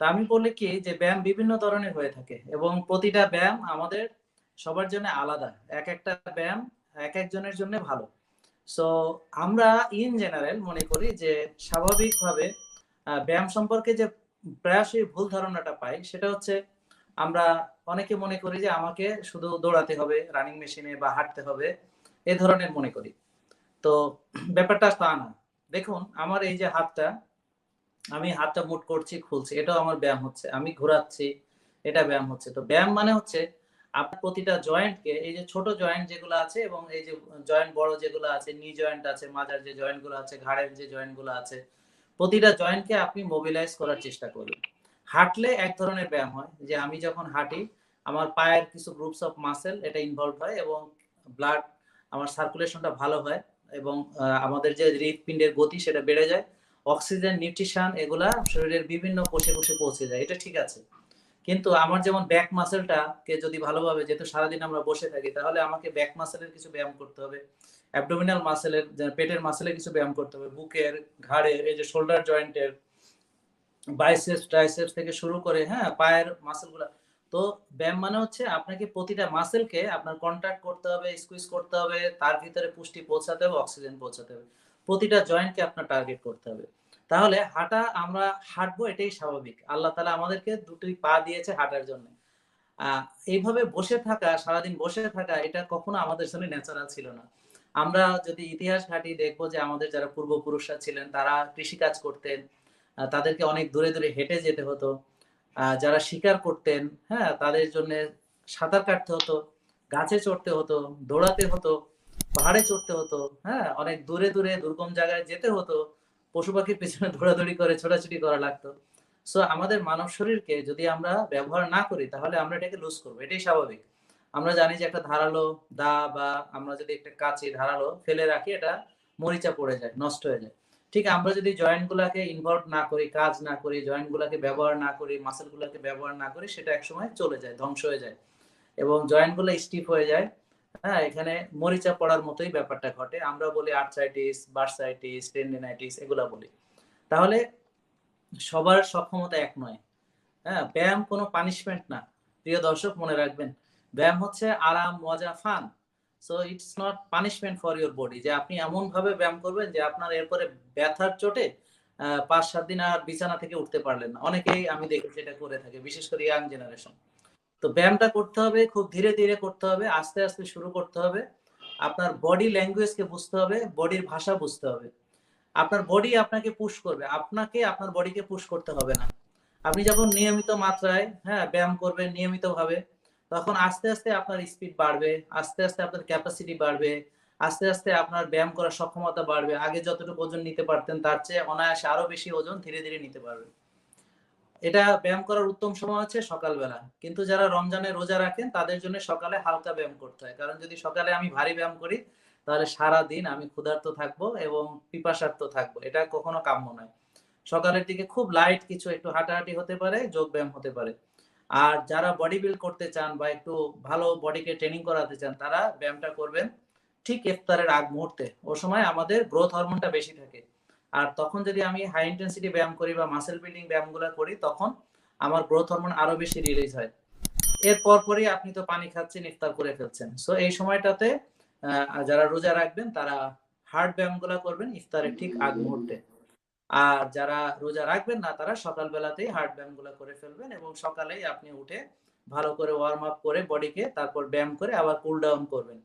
তা আমি বলি কি যে ব্যায়াম বিভিন্ন ধরনের হয়ে থাকে এবং প্রতিটা ব্যায়াম আমাদের সবার জন্য আলাদা। এক একটা ব্যায়াম এক একজনের জন্য ভালো। সো আমরা ইন জেনারেল মনে করি যে স্বাভাবিকভাবে ব্যায়াম সম্পর্কে যে প্রায়শই ভুল ধারণাটা পাই সেটা হচ্ছে আমরা অনেকে মনে করি যে আমাকে শুধু দৌড়াতে হবে রানিং মেশিনে বা হাঁটতে হবে, এ ধরনের মনে করি। তো ব্যাপারটা তা না। দেখুন, আমার এই যে হাতটা আমি হাতটা মুট করছি, খুলছি, এটাও আমার ব্যায়াম হচ্ছে, আমি ঘোরাচ্ছি, এটা ব্যায়াম হচ্ছে। তো ব্যায়াম মানে হচ্ছে আপনার প্রতিটা জয়েন্টকে, এই যে ছোট জয়েন্ট যেগুলো আছে এবং এই যে জয়েন্ট বড় যেগুলো আছে, নি জয়েন্ট আছে মাজার যে জয়েন্টগুলো আছে, ঘাড়ের যে জয়েন্টগুলো আছে, প্রতিটা জয়েন্টকে আপনি মোবিলাইজ করার চেষ্টা করবেন হাঁটলে এক ধরনের ব্যায়াম হয়, যে আমি যখন হাঁটি, আমার পায়ের কিছু গ্রুপস অফ মাসেল এটা ইনভলভ হয় এবং ব্লাড আমার সার্কুলেশনটা ভালো হয় এবং আমাদের যে হৃদপিণ্ডের গতি সেটা বেড়ে যায়। অক্সিজেন, নিউট্রিশন এগুলা শরীরের বিভিন্ন কোষে কোষে পৌঁছে যায়, এটা ঠিক আছে। কিন্তু আমার যেমন ব্যাক মাসেলটা কে যদি ভালোভাবে, যেহেতু সারাদিন আমরা বসে থাকি, তাহলে আমাকে ব্যাক মাসেলের কিছু ব্যায়াম করতে হবে। অ্যাবডোমিনাল মাসেলের পেটের মাসেলের কিছু ব্যায়াম করতে হবে। বুকের, ঘাড়ের, এই যে শোল্ডার জয়েন্টের বাইসেপস ট্রাইসেপস থেকে শুরু করে হ্যাঁ পায়ের মাসেলগুলো তো ব্যায়াম মানে হচ্ছে আপনাকে প্রতিটা মাসেলকে আপনার কন্ট্যাক্ট করতে হবে স্কুইজ করতে হবে, তার ভিতরে পুষ্টি পৌঁছাতে হবে অক্সিজেন পৌঁছাতে হবে। প্রতিটা জয়েন্টকে আপনার টার্গেট করতে হবে। তাহলে হাঁটা আমরা হাঁটবো এটাই স্বাভাবিক। আল্লাহ তালা আমাদেরকে দুটোই পা দিয়েছে হাঁটার জন্য। এইভাবে বসে থাকা, সারাদিন বসে থাকা, এটা কখনো আমাদের জন্য ন্যাচারাল ছিল না। আমরা যদি ইতিহাস ঘাটি দেখব যে আমাদের যারা পূর্বপুরুষরা ছিলেন, তারা কৃষিকাজ করতেন তাদেরকে অনেক দূরে দূরে হেঁটে যেতে হতো। যারা শিকার করতেন হ্যাঁ তাদের জন্য সাঁতার কাটতে হতো, গাছে চড়তে হতো, দৌড়াতে হতো। পাহাড়ে চড়তে হতো হ্যাঁ? অনেক দূরে দূরে দুর্গম জায়গায় যেতে হতো, পশু পাখির পেছনে দৌড়াদৌড়ি করে, ছোটাছুটি করা লাগতো। সো আমাদের মানব শরীরকে যদি আমরা ব্যবহার না করি, তাহলে আমরা এটাকে লুজ করব। এটাই স্বাভাবিক। আমরা জানি যে একটা ধারালো দা বা আমরা যদি একটা কাঁচি ধারালো ফেলে রাখি, এটা মরিচা পড়ে যায়, নষ্ট হয়ে যায়। ঠিক আমরা যদি জয়েন্ট গুলাকে ইনভলভ না করি, কাজ না করি জয়েন্ট গুলাকে ব্যবহার না করি মাসেল গুলাকে ব্যবহার না করি, সেটা একসময় চলে যায়, ধ্বংস হয়ে যায়। এবং জয়েন্টগুলো স্টিফ হয়ে যায়। হ্যাঁ এখানে মরিচা পড়ার মতোই ব্যাপারটা ঘটে। আমরা বলি আর্থ্রাইটিস বার্সাইটিস টেন্ডিনাইটিস এগুলা বলি। তাহলে সবার সক্ষমতা এক নয়। হ্যাঁ ব্যায়াম কোনো পানিশমেন্ট না। প্রিয় দর্শক, মনে রাখবেন, ব্যায়াম হচ্ছে আরাম, মজা fun so it's not punishment for your body যে আপনি এমন ভাবে ব্যায়াম করবেন যে আপনার এরপরে ব্যথার চোটে পাঁচ সাত দিন আর বিছানা থেকে উঠতে পারলেন না। অনেকেই আমি দেখেছি এটা করে থাকে, বিশেষ করে ইয়াং জেনারেশন তো ব্যায়ামটা করতে হবে, খুব ধীরে ধীরে করতে হবে, আস্তে আস্তে শুরু করতে হবে। আপনার বডি ল্যাঙ্গুয়েজকে বুঝতে হবে বডির ভাষা বুঝতে হবে। আপনার বডি আপনাকে পুশ করবে, আপনাকে, আপনার বডিকে পুশ করতে হবে না। আপনি যখন নিয়মিত মাত্রায় হ্যাঁ ব্যায়াম করবেন নিয়মিত ভাবে তখন আস্তে আস্তে আপনার স্পিড বাড়বে, আস্তে আস্তে আপনার ক্যাপাসিটি বাড়বে, আস্তে আস্তে আপনার ব্যায়াম করার সক্ষমতা বাড়বে। আগে যতটুকু ওজন নিতে পারতেন, তার চেয়ে অনায়াসে আরও বেশি ওজন ধীরে ধীরে নিতে পারবেন। এটা ব্যায়াম করার উত্তম সময় হচ্ছে সকালবেলা। কিন্তু যারা রমজানে রোজা রাখেন, তাদের জন্য সকালে হালকা ব্যায়াম করতে হয়। কারণ যদি সকালে আমি ভারী ব্যায়াম করি, তাহলে সারা দিন আমি ক্ষুধার্ত থাকব এবং পিপাসার্থ থাকব। এটা কখনো কাম্য নয়। সকালের দিকে খুব লাইট কিছু একটু হাঁটাহাঁটি হতে পারে, যোগ ব্যায়াম হতে পারে। আর যারা বডি বিল্ড করতে চান বা একটু ভালো বডিকে ট্রেনিং করাতে চান, তারা ব্যায়ামটা করবেন ঠিক ইফতারের আগ মুহূর্তে। ও সময় আমাদের গ্রোথ হরমোনটা বেশি থাকে। আর তখন যদি আমি হাই ইন্টেন্সিটি ব্যায়াম করি বা মাসেল বিল্ডিং ব্যায়ামগুলো করি, তখন আমার গ্রোথ হরমোন আরও বেশি রিলিজ হয়। এর পরপরই আপনি তো পানি খাচ্ছেন, ইফতার করে ফেলছেন। সো এই সময়টাতে যারা রোজা রাখবেন, তারা হার্ড ব্যায়ামগুলো করবেন ইফতারের ঠিক আগ মুহূর্তে। আর যারা রোজা রাখবেন না, তারা সকালবেলাতেই হার্ড ব্যায়ামগুলো করে ফেলবেন এবং সকালেই আপনি উঠে ভালো করে ওয়ার্ম আপ করে বডিকে তারপর ব্যায়াম করে আবার কুল ডাউন করবেন।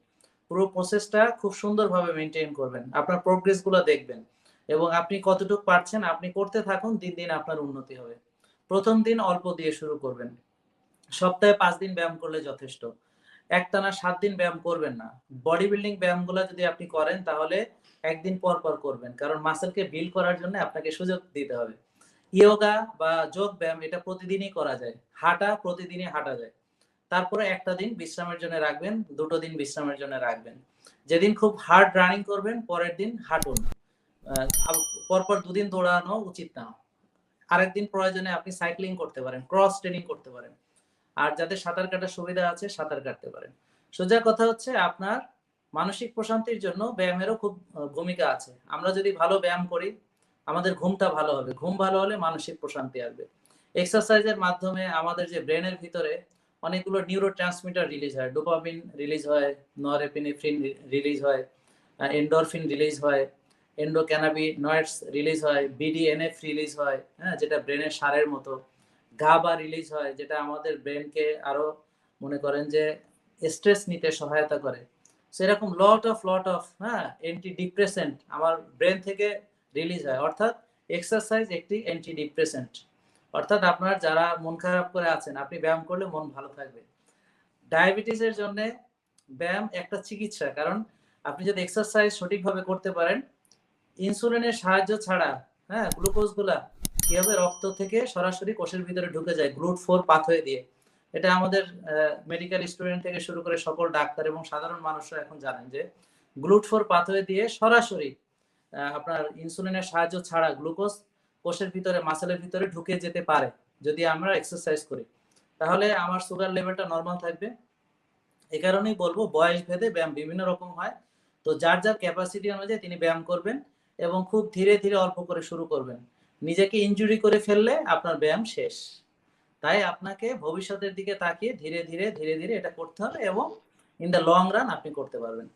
পুরো প্রসেসটা খুব সুন্দরভাবে মেনটেন করবেন। আপনার প্রোগ্রেসগুলো দেখবেন। এবং আপনি কতটুকু পারছেন আপনি করতে থাকুন, দিন দিন আপনার উন্নতি হবে। প্রথম দিন অল্প দিয়ে শুরু করবেন। সপ্তাহে পাঁচ দিন ব্যায়াম করলে যথেষ্ট। একটানা সাত দিন ব্যায়াম করবেন না। বডি বিল্ডিং ব্যায়ামগুলো যদি আপনি করেন, তাহলে একদিন পর পর করবেন। কারণ মাসেলকে বিল্ড করার জন্য আপনাকে সুযোগ দিতে হবে। ইয়োগা বা যোগ ব্যায়াম এটা প্রতিদিনই করা যায়। হাঁটা প্রতিদিনই হাঁটা যায়। তারপরে একটা দিন বিশ্রামের জন্য রাখবেন, দুটো দিন বিশ্রামের জন্য রাখবেন। যেদিন খুব হার্ড রানিং করবেন, পরের দিন হাঁটুন। পরপর দুদিন দৌড়ানো উচিত না। আরেকদিন প্রয়োজনে আপনি সাইক্লিং করতে পারেন ক্রস ট্রেনিং করতে পারেন। আর যাদের সাঁতার কাটার সুবিধা আছে, সাঁতার কাটতে পারেন। সোজা কথা হচ্ছে, আপনার মানসিক প্রশান্তির জন্য ব্যায়ামেরও খুব ভূমিকা আছে। আমরা যদি ভালো ব্যায়াম করি, আমাদের ঘুমটা ভালো হবে। ঘুম ভালো হলে মানসিক প্রশান্তি আসবে। এক্সারসাইজের মাধ্যমে আমাদের যে ব্রেনের ভিতরে অনেকগুলো নিউরো ট্রান্সমিটার রিলিজ হয়। ডোপামিন রিলিজ হয়, নরেপিনেফ্রিন রিলিজ হয় এন্ডরফিন রিলিজ হয়। এন্ডোক্যানাবিনয়েডস রিলিজ হয় বিডিএনএফ রিলিজ হয় হ্যাঁ যেটা ব্রেনের সারের মতো। গাবা রিলিজ হয়, যেটা আমাদের ব্রেনকে আরও মনে করেন যে স্ট্রেস নিতে সহায়তা করে। সেরকম লট অফ লট অফ হ্যাঁ অ্যান্টি ডিপ্রেসেন্ট আমার ব্রেন থেকে রিলিজ হয়। অর্থাৎ এক্সারসাইজ একটি অ্যান্টি ডিপ্রেসেন্ট অর্থাৎ আপনার যারা মন খারাপ করে আছেন, আপনি ব্যায়াম করলে মন ভালো থাকবে। ডায়াবেটিসের জন্য ব্যায়াম একটা চিকিৎসা, কারণ আপনি যদি এক্সারসাইজ সঠিকভাবে করতে পারেন ইনসুলিনের সাহায্য ছাড়া হ্যাঁ গ্লুকোজগুলা কীভাবে রক্ত থেকে সরাসরি কোষের ভিতরে ঢুকে যায় গ্লুট ফোর পাথওয়ে দিয়ে? এটা আমাদের মেডিকেল স্টুডেন্ট থেকে শুরু করে সকল ডাক্তার এবং সাধারণ মানুষরা এখন জানেন যে, গ্লুট ফোর পাথওয়ে দিয়ে সরাসরি আপনার ইনসুলিনের সাহায্য ছাড়া গ্লুকোজ কোষের ভিতরে, মাসেলের ভিতরে ঢুকে যেতে পারে, যদি আমরা এক্সারসাইজ করি। তাহলে আমার সুগার লেভেলটা নর্মাল থাকবে। এই কারণেই বলব বয়স ভেদে ব্যায়াম বিভিন্ন রকম হয়। তো যার যার ক্যাপাসিটি অনুযায়ী তিনি ব্যায়াম করবেন। এবং খুব ধীরে ধীরে অল্প করে শুরু করবেন। নিজেকে ইঞ্জুরি করে ফেললে আপনার ব্যায়াম শেষ। তাই আপনাকে ভবিষ্যতের দিকে তাকিয়ে ধীরে ধীরে ধীরে ধীরে এটা করতে হবে এবং ইন দ্য লং রান আপনি করতে পারবেন।